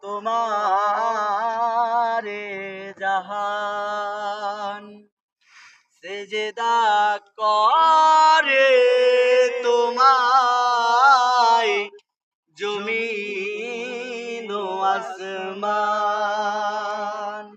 তোমারে জাহান। সেজদা করে তোমায় জমিন আসমান।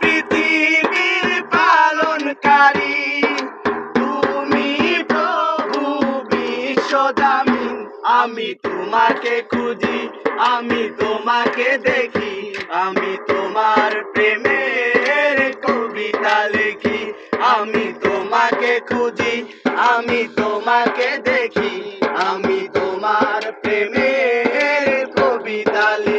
পৃথিবীর পালনকারী। তুমি আমি তোমাকে খুঁজি, আমি তোমাকে দেখি। আমি তোমার প্রেমের কবিতা লিখি। আমি তোমাকে খুঁজি, আমি তোমাকে Dale.